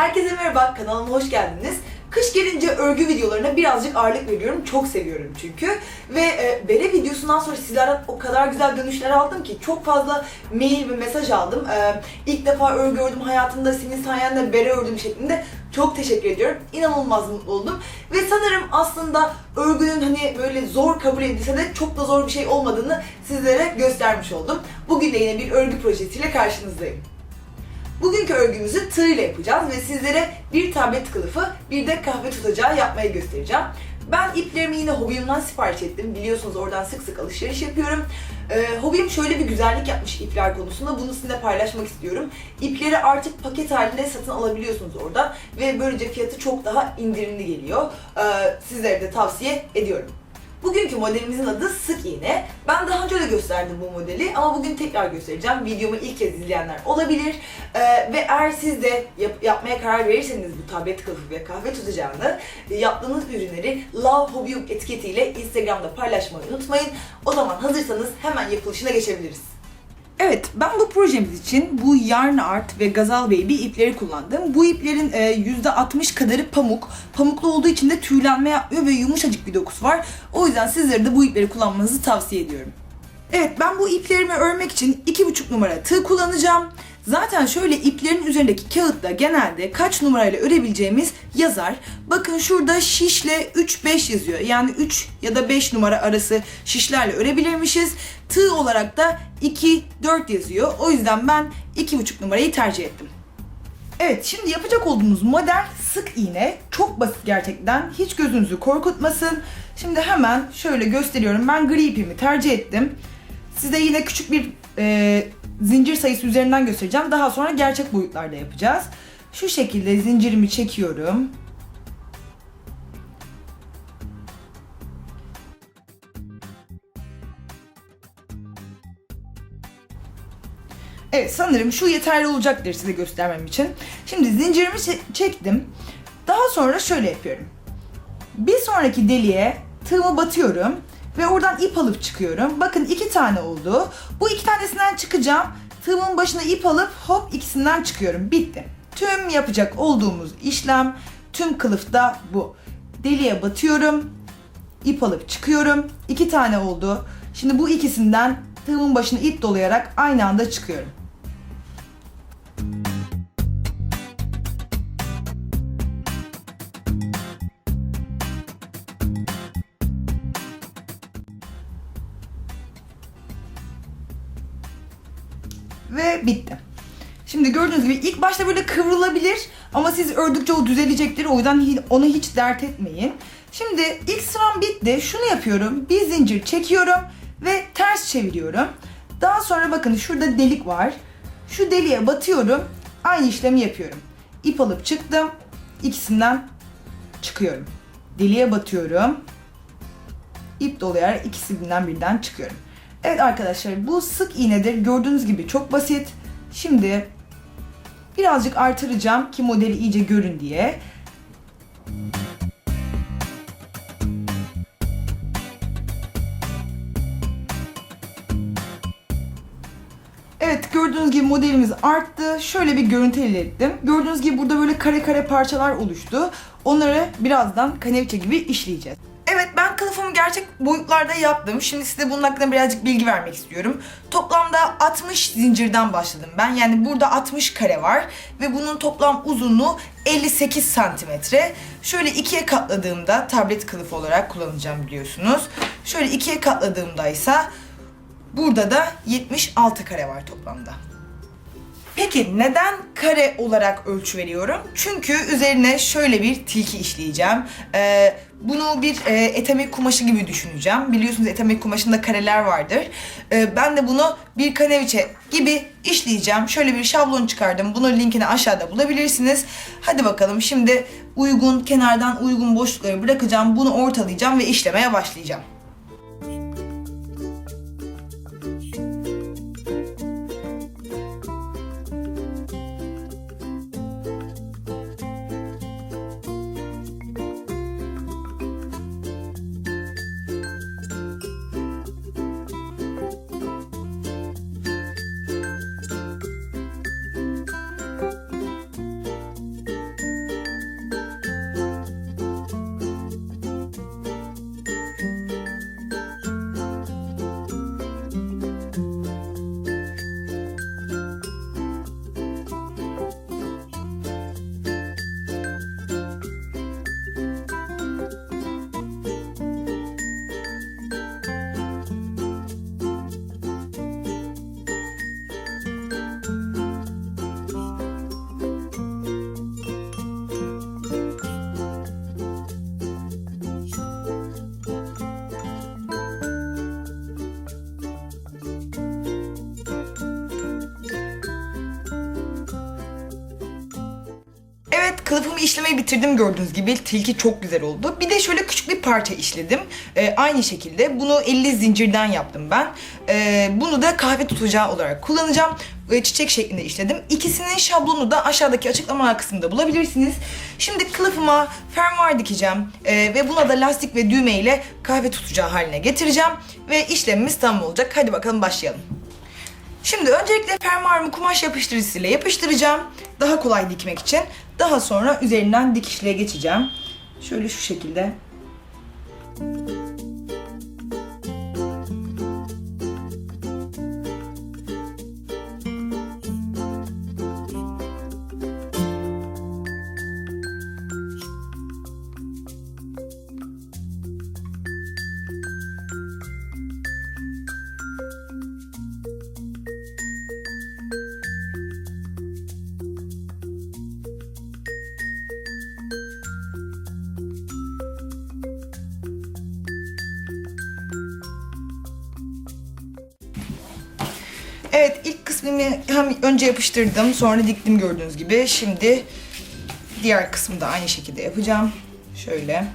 Herkese merhaba, kanalıma hoş geldiniz. Kış gelince örgü videolarına birazcık ağırlık veriyorum. Çok seviyorum çünkü. Ve e, bere videosundan sonra sizlerden o kadar güzel dönüşler aldım ki çok fazla mail ve mesaj aldım. E, ilk defa örgü ördüm hayatımda, senin sayende bere ördüm şeklinde. Çok teşekkür ediyorum. İnanılmaz mutlu oldum. Ve sanırım aslında örgünün hani böyle zor kabul edilse de çok da zor bir şey olmadığını sizlere göstermiş oldum. Bugün de yine bir örgü projesiyle karşınızdayım. Bugünkü örgümüzü tığ ile yapacağız ve sizlere bir tablet kılıfı, bir de kahve tutacağı yapmayı göstereceğim. Ben iplerimi yine hobimden sipariş ettim. Biliyorsunuz oradan sık sık alışveriş yapıyorum. Ee, hobim şöyle bir güzellik yapmış ipler konusunda. Bunu sizinle paylaşmak istiyorum. İpleri artık paket halinde satın alabiliyorsunuz orada. Ve böylece fiyatı çok daha indirimli geliyor. Ee, sizlere de tavsiye ediyorum. Bugünkü modelimizin adı sık iğne. Ben daha önce de gösterdim bu modeli ama bugün tekrar göstereceğim. Videomu ilk kez izleyenler olabilir. Ee, ve eğer siz de yap- yapmaya karar verirseniz bu tablet kılıfı ve kahve tutacağını e, yaptığınız ürünleri Love Hobby etiketiyle Instagram'da paylaşmayı unutmayın. O zaman hazırsanız hemen yapılışına geçebiliriz. Evet, ben bu projemiz için bu Yarn Art ve Gazal Baby ipleri kullandım. Bu iplerin e, %60 kadarı pamuk. Pamuklu olduğu için de tüylenme yapmıyor ve yumuşacık bir dokusu var. O yüzden sizlere de bu ipleri kullanmanızı tavsiye ediyorum. Evet, ben bu iplerimi örmek için 2,5 numara tığ kullanacağım. Zaten şöyle iplerin üzerindeki kağıtta genelde kaç numarayla örebileceğimiz yazar. Bakın şurada şişle 3-5 yazıyor. Yani 3 ya da 5 numara arası şişlerle örebilirmişiz. Tığ olarak da 2-4 yazıyor. O yüzden ben 2,5 numarayı tercih ettim. Evet şimdi yapacak olduğumuz model sık iğne. Çok basit gerçekten. Hiç gözünüzü korkutmasın. Şimdi hemen şöyle gösteriyorum. Ben gri ipimi tercih ettim. Size yine küçük bir e, zincir sayısı üzerinden göstereceğim. Daha sonra gerçek boyutlarda yapacağız. Şu şekilde zincirimi çekiyorum. Evet sanırım şu yeterli olacaktır size göstermem için. Şimdi zincirimi çe- çektim. Daha sonra şöyle yapıyorum. Bir sonraki deliğe tığımı batıyorum ve oradan ip alıp çıkıyorum. Bakın iki tane oldu. Bu iki tanesinden çıkacağım. Tığımın başına ip alıp hop ikisinden çıkıyorum. Bitti. Tüm yapacak olduğumuz işlem tüm kılıfta bu. Deliğe batıyorum. ip alıp çıkıyorum. İki tane oldu. Şimdi bu ikisinden tığımın başına ip dolayarak aynı anda çıkıyorum. Gördüğünüz gibi ilk başta böyle kıvrılabilir ama siz ördükçe o düzelecektir. O yüzden onu hiç dert etmeyin. Şimdi ilk sıram bitti. Şunu yapıyorum. Bir zincir çekiyorum ve ters çeviriyorum. Daha sonra bakın şurada delik var. Şu deliğe batıyorum. Aynı işlemi yapıyorum. İp alıp çıktım. İkisinden çıkıyorum. Deliğe batıyorum. İp dolayarak ikisinden birden çıkıyorum. Evet arkadaşlar bu sık iğnedir. Gördüğünüz gibi çok basit. Şimdi birazcık artıracağım ki modeli iyice görün diye. Evet gördüğünüz gibi modelimiz arttı. Şöyle bir görüntü elde ettim. Gördüğünüz gibi burada böyle kare kare parçalar oluştu. Onları birazdan kaneviçe gibi işleyeceğiz. Evet ben kılıfımı gerçek boyutlarda yaptım. Şimdi size bunun hakkında birazcık bilgi vermek istiyorum. Toplamda 60 zincirden başladım ben. Yani burada 60 kare var ve bunun toplam uzunluğu 58 santimetre. Şöyle ikiye katladığımda tablet kılıfı olarak kullanacağım biliyorsunuz. Şöyle ikiye katladığımda ise burada da 76 kare var toplamda. Peki neden kare olarak ölçü veriyorum? Çünkü üzerine şöyle bir tilki işleyeceğim. Ee, bunu bir e, etemek kumaşı gibi düşüneceğim. Biliyorsunuz etemek kumaşında kareler vardır. Ee, ben de bunu bir kaneviçe gibi işleyeceğim. Şöyle bir şablon çıkardım. Bunun linkini aşağıda bulabilirsiniz. Hadi bakalım şimdi uygun kenardan uygun boşlukları bırakacağım. Bunu ortalayacağım ve işlemeye başlayacağım. Kılıfımı işlemeyi bitirdim gördüğünüz gibi. Tilki çok güzel oldu. Bir de şöyle küçük bir parça işledim. Ee, aynı şekilde bunu 50 zincirden yaptım ben. Ee, bunu da kahve tutacağı olarak kullanacağım. Ee, çiçek şeklinde işledim. İkisinin şablonu da aşağıdaki açıklama kısmında bulabilirsiniz. Şimdi kılıfıma fermuar dikeceğim. Ee, ve buna da lastik ve düğme ile kahve tutacağı haline getireceğim. Ve işlemimiz tamam olacak. Hadi bakalım başlayalım. Şimdi öncelikle fermuarımı kumaş yapıştırıcısıyla yapıştıracağım. Daha kolay dikmek için. Daha sonra üzerinden dikişliğe geçeceğim. Şöyle şu şekilde. Evet ilk kısmını hem önce yapıştırdım sonra diktim gördüğünüz gibi. Şimdi diğer kısmı da aynı şekilde yapacağım. Şöyle.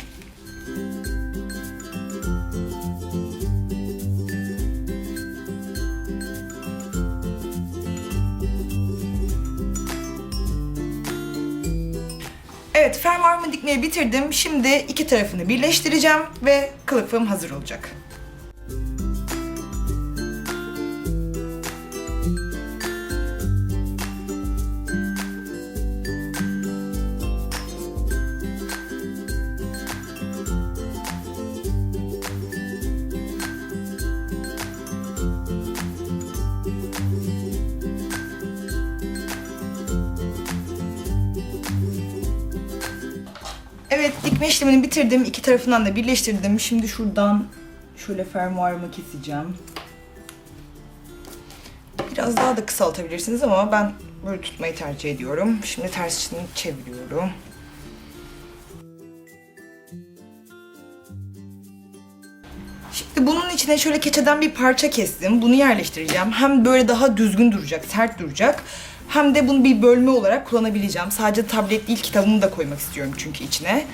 Evet fermuarımı dikmeyi bitirdim. Şimdi iki tarafını birleştireceğim ve kılıfım hazır olacak. Evet dikme işlemini bitirdim. İki tarafından da birleştirdim. Şimdi şuradan şöyle fermuarımı keseceğim. Biraz daha da kısaltabilirsiniz ama ben böyle tutmayı tercih ediyorum. Şimdi ters içini çeviriyorum. Şimdi bunun içine şöyle keçeden bir parça kestim. Bunu yerleştireceğim. Hem böyle daha düzgün duracak, sert duracak. Hem de bunu bir bölme olarak kullanabileceğim. Sadece tablet değil kitabımı da koymak istiyorum çünkü içine.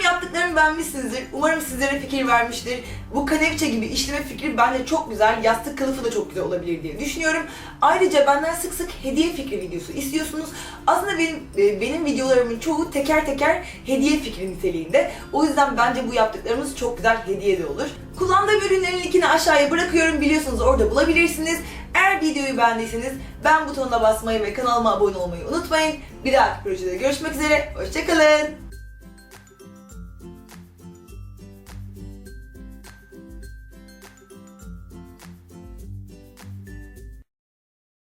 Umarım yaptıklarımı beğenmişsinizdir. Umarım sizlere fikir vermiştir. Bu kanepçe gibi işleme fikri bence çok güzel. Yastık kılıfı da çok güzel olabilir diye düşünüyorum. Ayrıca benden sık sık hediye fikri videosu istiyorsunuz. Aslında benim e, benim videolarımın çoğu teker teker hediye fikri niteliğinde. O yüzden bence bu yaptıklarımız çok güzel hediye de olur. Kullandığım ürünlerin linkini aşağıya bırakıyorum. Biliyorsunuz orada bulabilirsiniz. Eğer videoyu beğendiyseniz ben butonuna basmayı ve kanalıma abone olmayı unutmayın. Bir dahaki projede görüşmek üzere. Hoşçakalın.